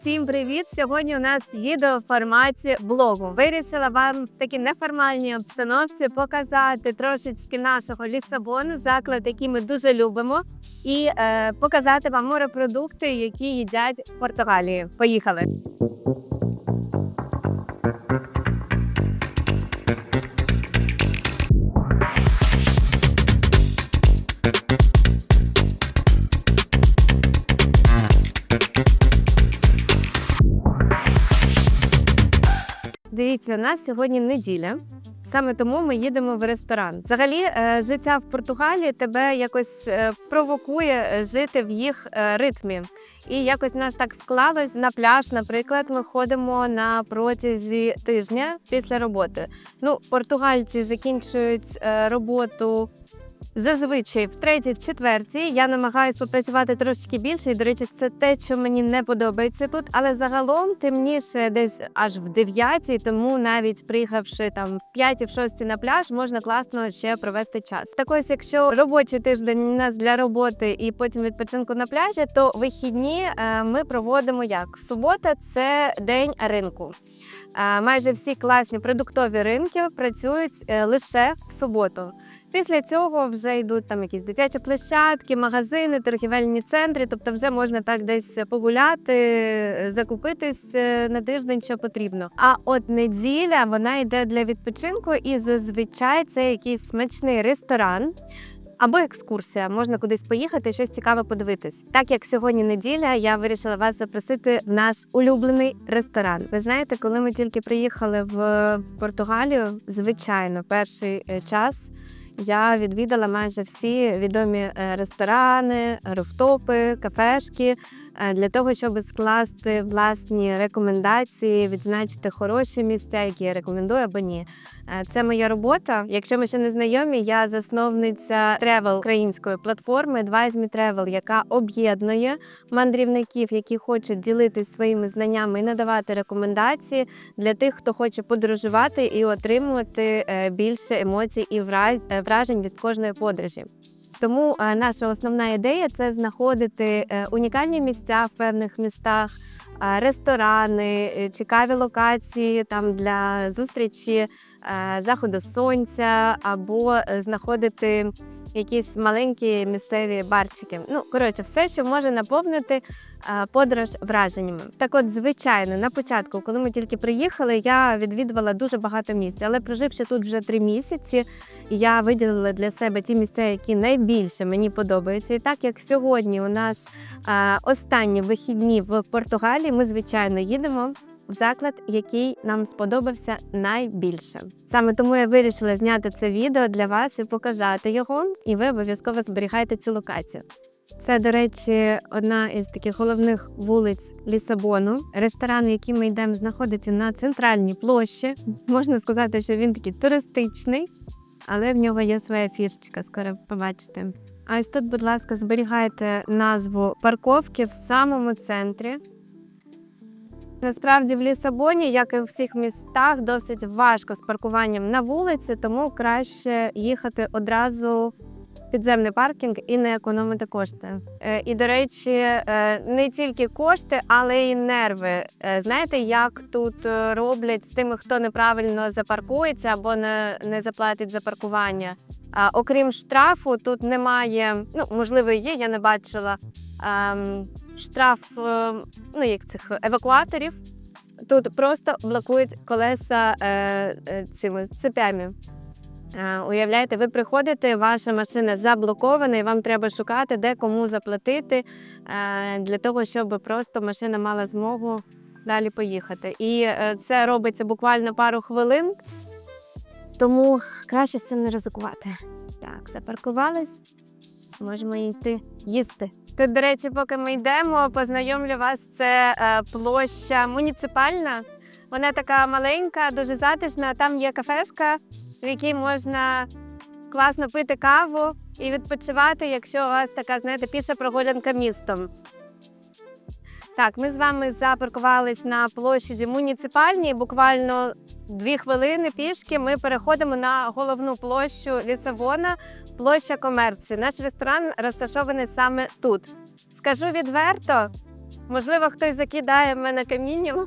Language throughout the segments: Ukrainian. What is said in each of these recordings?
Всім привіт! Сьогодні у нас відео в форматі блогу. Вирішила вам в такій неформальній обстановці показати трошечки нашого Лісабону, заклад, який ми дуже любимо, і е, показати вам морепродукти, які їдять в Португалії. Поїхали! Дивіться, у нас сьогодні неділя. Саме тому ми їдемо в ресторан. Взагалі, е, життя в Португалії тебе якось е, провокує е, жити в їх ритмі. І якось нас так склалось на пляж. Наприклад, ми ходимо на протязі тижня після роботи. Ну, португальці закінчують роботу. Зазвичай в третій, в четвертій я намагаюся попрацювати трошечки більше. І, до речі, це те, що мені не подобається тут. Але загалом темніше десь аж в дев'ятій, тому навіть приїхавши там в п'ятій, в шостій на пляж, можна класно ще провести час. Так ось, якщо робочий тиждень у нас для роботи і потім відпочинку на пляжі, то вихідні е, ми проводимо як субота це день ринку. Е, Майже всі класні продуктові ринки працюють е, лише в суботу. Після цього вже йдуть там якісь дитячі площадки, магазини, торгівельні центри. Тобто, вже можна так десь погуляти, закупитись е, на тиждень, що потрібно. А от неділя вона йде для відпочинку, і зазвичай це якийсь смачний ресторан. Або екскурсія, можна кудись поїхати, щось цікаве подивитись. Так як сьогодні неділя, я вирішила вас запросити в наш улюблений ресторан. Ви знаєте, коли ми тільки приїхали в Португалію, звичайно, перший е, час я відвідала майже всі відомі е, ресторани, руфтопи, кафешки для того, щоб скласти власні рекомендації, відзначити хороші місця, які я рекомендую або ні. Е, Це моя робота. Якщо ми ще не знайомі, я засновниця тревел української платформи Advise Me Travel, яка об'єднує мандрівників, які хочуть ділитись своїми знаннями і надавати рекомендації для тих, хто хоче подорожувати і отримувати е, більше емоцій і вра- е, вражень від кожної подорожі. Тому е, наша основна ідея це знаходити е, унікальні місця в певних містах, е, ресторани, цікаві локації там для зустрічі, заходу сонця або е, знаходити якісь маленькі місцеві барчики. Ну, коротше, все, що може наповнити е, подорож враженнями. Так, от, звичайно, на початку, коли ми тільки приїхали, я відвідувала дуже багато місць, але проживши тут вже три місяці, я виділила для себе ті місця, які найбільше мені подобаються. І так як сьогодні у нас е, останні вихідні в Португалії, ми звичайно їдемо. Заклад, який нам сподобався найбільше. Саме тому я вирішила зняти це відео для вас і показати його, і ви обов'язково зберігайте цю локацію. Це, до речі, одна із таких головних вулиць Лісабону. Ресторан, в який ми йдемо, знаходиться на центральній площі. Можна сказати, що він такий туристичний, але в нього є своя фішечка, скоро побачите. А ось тут, будь ласка, зберігайте назву парковки в самому центрі. Насправді в Лісабоні, як і в всіх містах, досить важко з паркуванням на вулиці, тому краще їхати одразу підземний паркінг і не економити кошти. Е, І, до речі, е, не тільки кошти, але й нерви. Е, Знаєте, як тут роблять з тими, хто неправильно запаркується або не, не заплатить за паркування. А, окрім штрафу, тут немає, ну можливо, є, я не бачила. Ем, штраф е, ну, як цих евакуаторів. Тут просто блокують колеса е, е, цими цепями. Е, уявляєте, ви приходите, ваша машина заблокована, і вам треба шукати, де кому заплатити е, для того, щоб просто машина мала змогу далі поїхати. І е, це робиться буквально пару хвилин, тому краще з цим не ризикувати. Так, запаркувались, можемо йти їсти. Тут, до речі, поки ми йдемо, познайомлю вас. Це е, площа муніципальна. Вона така маленька, дуже затишна. Там є кафешка, в якій можна класно пити каву і відпочивати, якщо у вас така, знаєте, піша прогулянка містом. Так, ми з вами запаркувались на площаді муніципальній. Буквально дві хвилини пішки ми переходимо на головну площу Лісабона, площа комерції. Наш ресторан розташований саме тут. Скажу відверто, Можливо, хтось закидає мене камінням,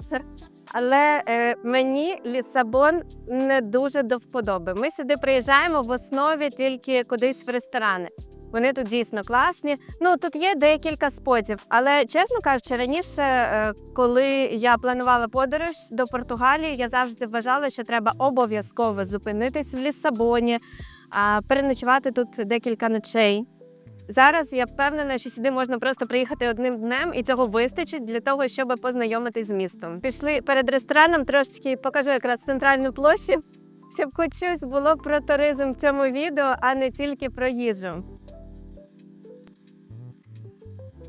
але е, мені Лісабон не дуже до вподоби. Ми сюди приїжджаємо в основі тільки кудись в ресторани. Вони тут дійсно класні. Ну тут є декілька спотів, але чесно кажучи, раніше, е, коли я планувала подорож до Португалії, я завжди вважала, що треба обов'язково зупинитись в Лісабоні, а переночувати тут декілька ночей. Зараз я впевнена, що сюди можна просто приїхати одним днем, і цього вистачить для того, щоб познайомитись з містом. Пішли перед рестораном, трошечки покажу якраз центральну площу, щоб хоч щось було про туризм в цьому відео, а не тільки про їжу.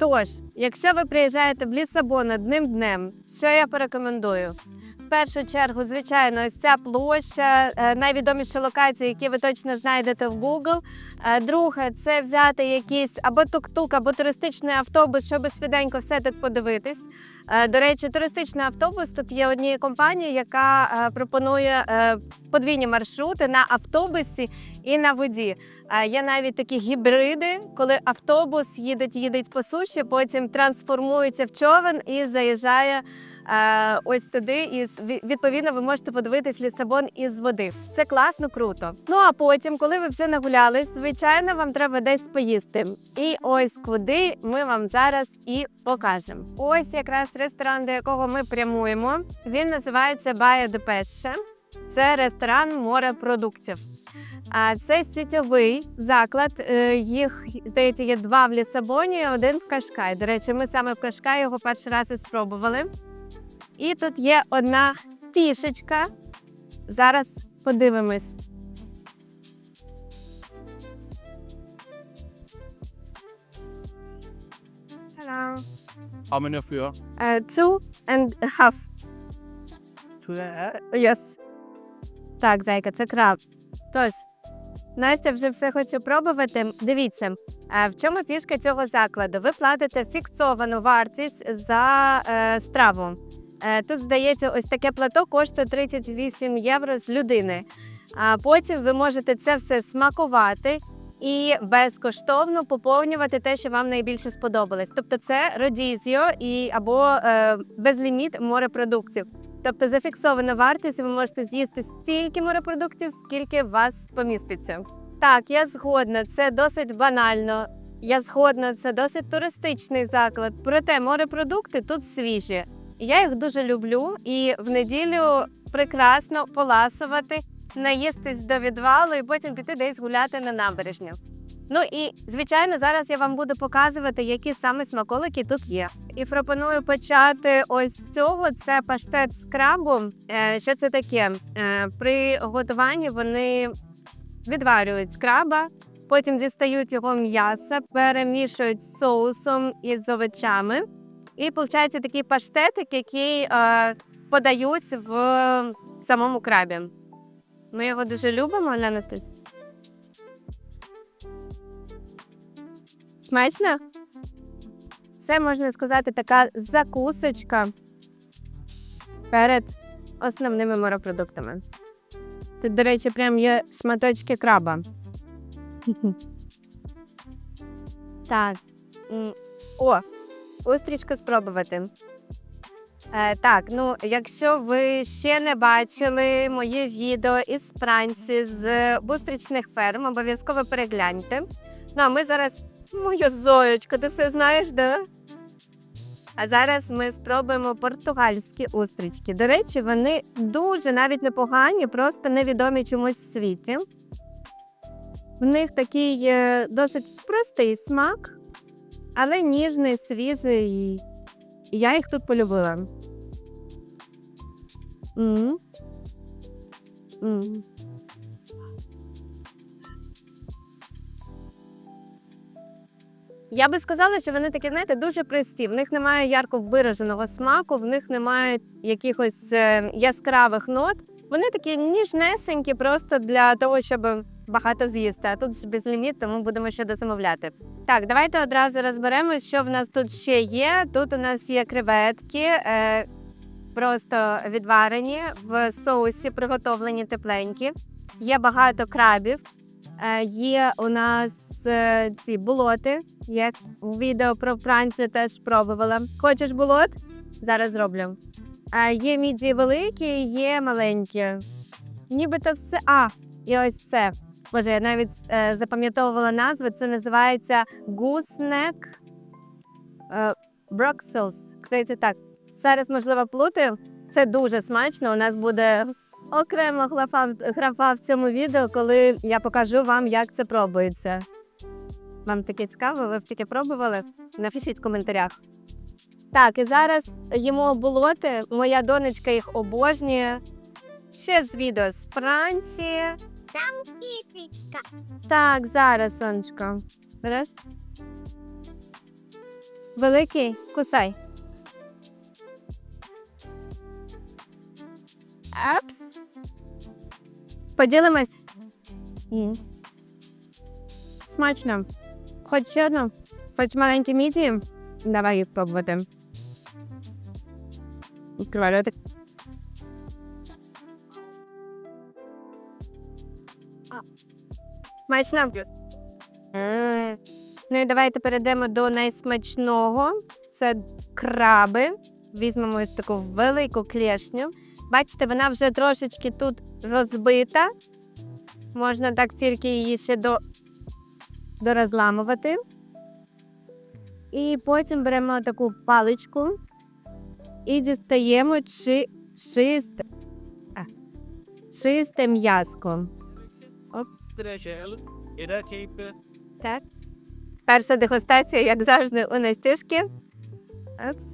Тож, якщо ви приїжджаєте в Лісабон одним днем, що я порекомендую? В першу чергу, звичайно, ось ця площа, е, найвідоміші локації, які ви точно знайдете в Google. Е, Друге, це взяти якийсь або тук-тук, або туристичний автобус, щоб швиденько все тут подивитись. Е, До речі, туристичний автобус тут є однією компанією, яка е, пропонує е, подвійні маршрути на автобусі і на воді. Є навіть такі гібриди, коли автобус їде, їде по суші, потім трансформується в човен і заїжджає ось туди. І відповідно ви можете подивитись Лісабон із води. Це класно, круто. Ну а потім, коли ви вже нагулялись, звичайно, вам треба десь поїсти. І ось куди ми вам зараз і покажемо. Ось якраз ресторан, до якого ми прямуємо. Він називається Бая де. Це ресторан морепродуктів. А це сітєвий заклад. Е, Їх здається є два в Лісабоні, один в Кашкай. До речі, ми саме в Кашкай його перший раз і спробували. І тут є одна фішечка. Зараз подивимось. Hello. How many of you? Uh, two and a half. Yes. Так, зайка, це краб. Тож, Настя вже все хоче пробувати. Дивіться, е, в чому фішка цього закладу? Ви платите фіксовану вартість за е, страву. Е, тут, здається, ось таке плато коштує 38 євро з людини. А потім ви можете це все смакувати і безкоштовно поповнювати те, що вам найбільше сподобалось. Тобто, це родізіо і або е, безліміт морепродуктів. Тобто за фіксовану вартість ви можете з'їсти стільки морепродуктів, скільки вас поміститься. Так, я згодна, це досить банально. Я згодна, це досить туристичний заклад. Проте морепродукти тут свіжі. Я їх дуже люблю і в неділю прекрасно поласувати, наїстись до відвалу і потім піти десь гуляти на набережню. Ну і звичайно, зараз я вам буду показувати, які саме смаколики тут є. І пропоную почати ось з цього. Це паштет з крабу. Е, Що це таке? Е, При готуванні вони відварюють з краба, потім дістають його м'ясо, перемішують з соусом із овочами. І виходить такий паштетик, який е, подають в самому крабі. Ми його дуже любимо, Оля Анастасія. Смачно? Це можна сказати така закусочка перед основними морепродуктами. Тут, до речі, прям є шматочки краба. Так. О, устрічку спробувати. Е, так, ну якщо ви ще не бачили моє відео із Франції з бустрічних ферм, обов'язково перегляньте. Ну, а ми зараз. Моя зоєчка, ти все знаєш, да? А зараз ми спробуємо португальські устрічки. До речі, вони дуже навіть непогані, просто невідомі чомусь в світі. В них такий е, досить простий смак, але ніжний, свіжий. І я їх тут полюбила. м м Я би сказала, що вони такі, знаєте, дуже прості. В них немає ярко вираженого смаку, в них немає якихось е, яскравих нот. Вони такі ніжнесенькі, просто для того, щоб багато з'їсти. А тут ж безліміт, тому будемо ще дозамовляти. Так, давайте одразу розберемось, що в нас тут ще є. Тут у нас є креветки, е, просто відварені в соусі, приготовлені тепленькі. Є багато крабів. Е, є у нас е, ці болоти, як у відео про Францію теж пробувала. Хочеш болот? Зараз зроблю. А є міді великі, є маленькі. Нібито все. А, і ось це. Боже, я навіть е, запам'ятовувала назву. Це називається гуснек е, Брокселс. Кстати, так. Зараз, можливо, плутаю. Це дуже смачно. У нас буде окрема графа, графа в цьому відео, коли я покажу вам, як це пробується. Вам таке цікаво? Ви б таке пробували? Напишіть в коментарях. Так, і зараз їмо болоти. Моя донечка їх обожнює. Ще з відео з Франції. Так, зараз, сонечко. Береш? Великий, кусай. Апс. Поділимось? Ні. Смачно. Хоч ще одну? Хоч маленькі мідії? Давай їх пробувати. Відкривай ротик. Смачно? М. Ну і давайте перейдемо до найсмачного. Це краби. Візьмемо ось таку велику клешню. Бачите, вона вже трошечки тут розбита. Можна так тільки її ще до... дорозламувати. І потім беремо таку паличку і дістаємо чи... чисте, а, чисте м'яско. Опс. Так. Перша дегустація, як завжди, у Настюшки. Опс.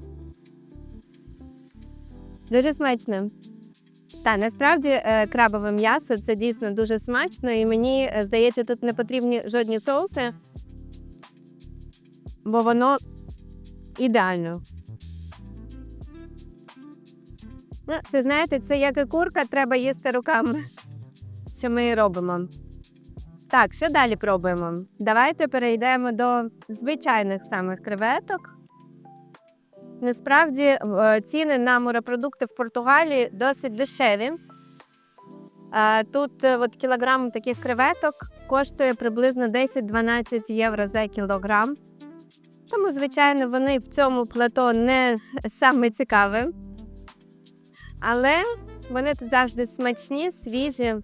Дуже смачно. Та насправді е, крабове м'ясо це дійсно дуже смачно, і мені е, здається, тут не потрібні жодні соуси, бо воно ідеально. Ну, це знаєте, це як і курка, треба їсти руками. Що ми робимо. Так, що далі пробуємо? Давайте перейдемо до звичайних самих креветок. Насправді е, ціни на морепродукти в Португалії досить дешеві. Е, Тут е, от кілограм таких креветок коштує приблизно 10-12 євро за кілограм. Тому, звичайно, вони в цьому плато не саме цікаві. Але вони тут завжди смачні, свіжі,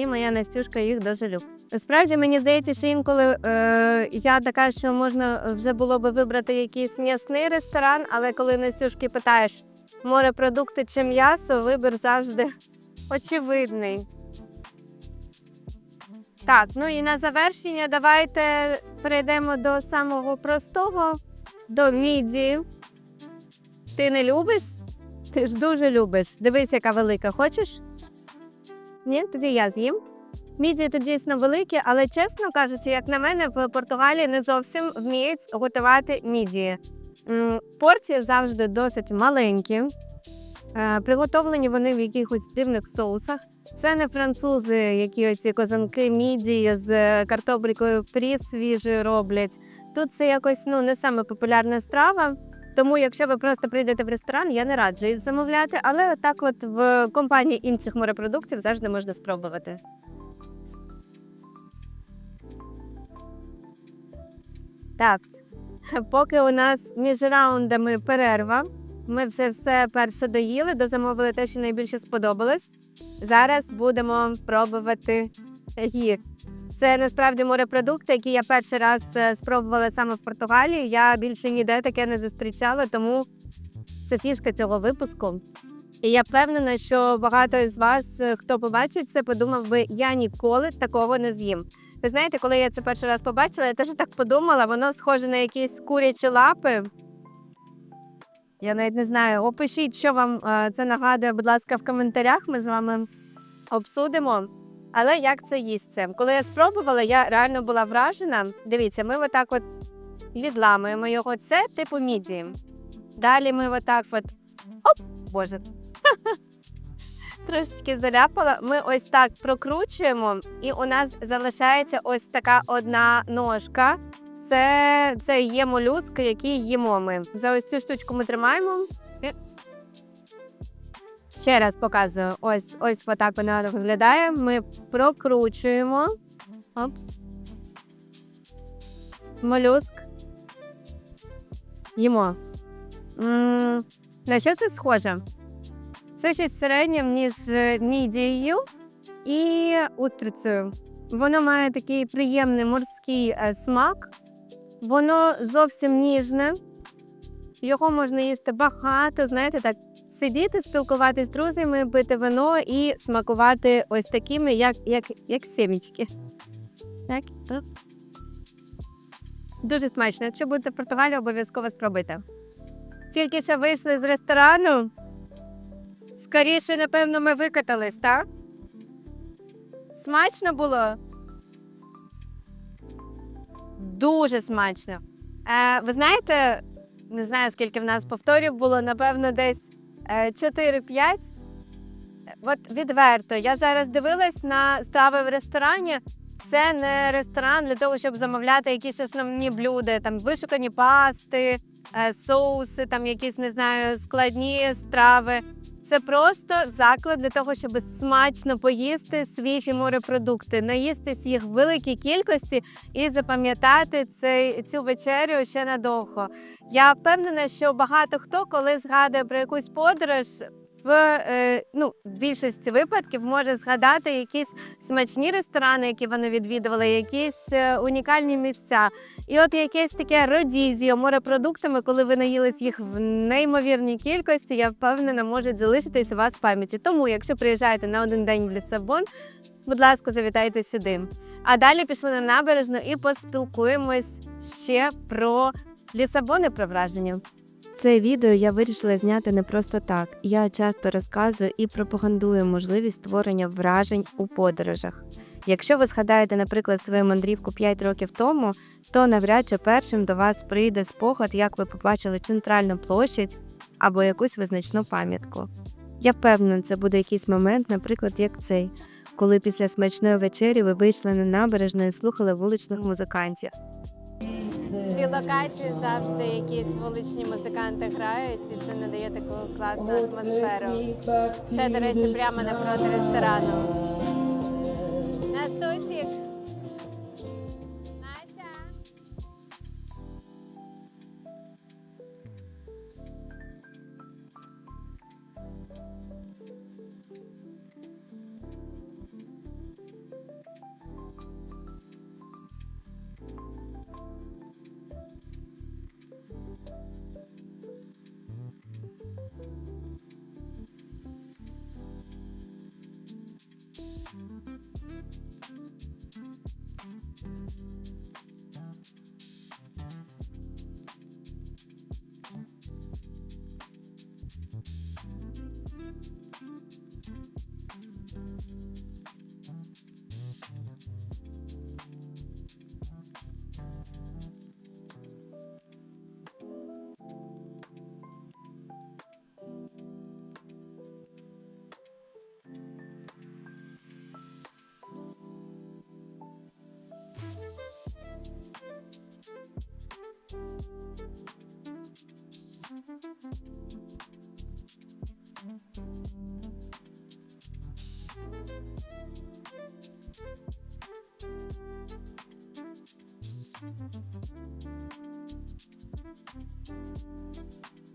і моя Настюшка їх дуже любить. Насправді мені здається, що інколи е, я така, що можна вже було би вибрати якийсь м'ясний ресторан, але коли Настюшки питаєш морепродукти чи м'ясо, вибір завжди очевидний. Так, ну і на завершення давайте перейдемо до самого простого, до мідії. Ти не любиш? Ти ж дуже любиш. Дивись, яка велика. Хочеш? Ні, тоді я з'їм. Мідії тут дійсно великі, але чесно кажучи, як на мене, в Португалії не зовсім вміють готувати мідії. Порції завжди досить маленькі. Е, Приготовлені вони в якихось дивних соусах. Це не французи, які оці козанки мідії з картопелькою фрі свіжою роблять. Тут це якось ну не саме популярна страва. Тому, якщо ви просто прийдете в ресторан, я не раджу їх замовляти, але так, от в компанії інших морепродуктів завжди можна спробувати. Так, поки у нас між раундами перерва, ми вже все перше доїли, дозамовили те, що найбільше сподобалось. Зараз будемо пробувати їх. Це насправді морепродукти, які я перший раз е, спробувала саме в Португалії. Я більше ніде таке не зустрічала, тому це фішка цього випуску. І я впевнена, що багато з вас, е, хто побачить це, подумав би, я ніколи такого не з'їм. Ви знаєте, коли я це перший раз побачила, я теж так подумала, воно схоже на якісь курячі лапи. Я навіть не знаю. Опишіть, що вам е, це нагадує, будь ласка, в коментарях. Ми з вами обсудимо. Але як це їсться? Коли я спробувала, я реально була вражена. Дивіться, ми отак от відламуємо його. Це типу міді. Далі ми отак от. Оп! Боже. Трошечки заляпала. Ми ось так прокручуємо, і у нас залишається ось така одна ножка. Це, це є молюск, який їмо ми. За ось цю штучку ми тримаємо. Ще раз показую. Ось ось отак вона виглядає. Ми прокручуємо. Опс. молюск. Їмо. м на що це схоже? Це щось середнє між е, мідією і утрицею. Воно має такий приємний морський е, смак. Воно зовсім ніжне. Його можна їсти багато, знаєте, так сидіти, спілкуватися з друзями, пити вино і смакувати ось такими, як, як, як сімічки. Так, так. Дуже смачно. Якщо будете в Португалії, обов'язково спробуйте. Тільки що вийшли з ресторану. Скоріше, напевно, ми викатались, так? Смачно було? Дуже смачно. Е, ви знаєте, не знаю, скільки в нас повторів було, напевно, десь 4-5. От відверто, я зараз дивилась на страви в ресторані. Це не ресторан для того, щоб замовляти якісь основні блюда, там вишукані пасти, е, соуси, там якісь не знаю, складні страви. Це просто заклад для того, щоб смачно поїсти свіжі морепродукти, наїстись їх в великій кількості і запам'ятати цю вечерю ще надовго. Я впевнена, що багато хто, коли згадує про якусь подорож, в е, ну, більшості випадків може згадати якісь смачні ресторани, які вони відвідували, якісь е, унікальні місця. І от якесь таке родізіо морепродуктами, коли ви наїлись їх в неймовірній кількості, я впевнена, можуть залишитись у вас в пам'яті. Тому, якщо приїжджаєте на один день в Лісабон, будь ласка, завітайте сюди. А далі пішли на набережну і поспілкуємось ще про Лісабон і про враження. Це відео я вирішила зняти не просто так. Я часто розказую і пропагандую можливість створення вражень у подорожах. Якщо ви згадаєте, наприклад, свою мандрівку 5 років тому, то навряд чи першим до вас прийде спогад, як ви побачили центральну площадь або якусь визначну пам'ятку. Я впевнена, це буде якийсь момент, наприклад, як цей, коли після смачної вечері ви вийшли на набережну і слухали вуличних музикантів. Ці локації завжди якісь вуличні музиканти грають, і це надає таку класну атмосферу. Це, до речі, прямо напроти ресторану. Настусік.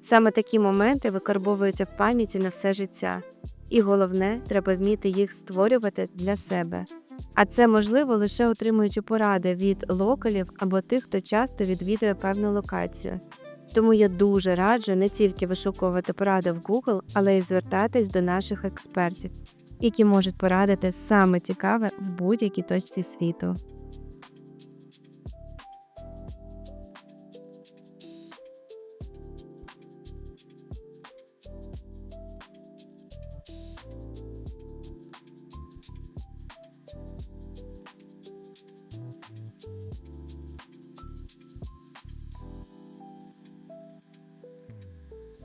Саме такі моменти викарбовуються в пам'яті на все життя, і головне, треба вміти їх створювати для себе. А це можливо лише отримуючи поради від локалів або тих, хто часто відвідує певну локацію. Тому я дуже раджу не тільки вишукувати поради в Google, але й звертатись до наших експертів, які можуть порадити саме цікаве в будь-якій точці світу.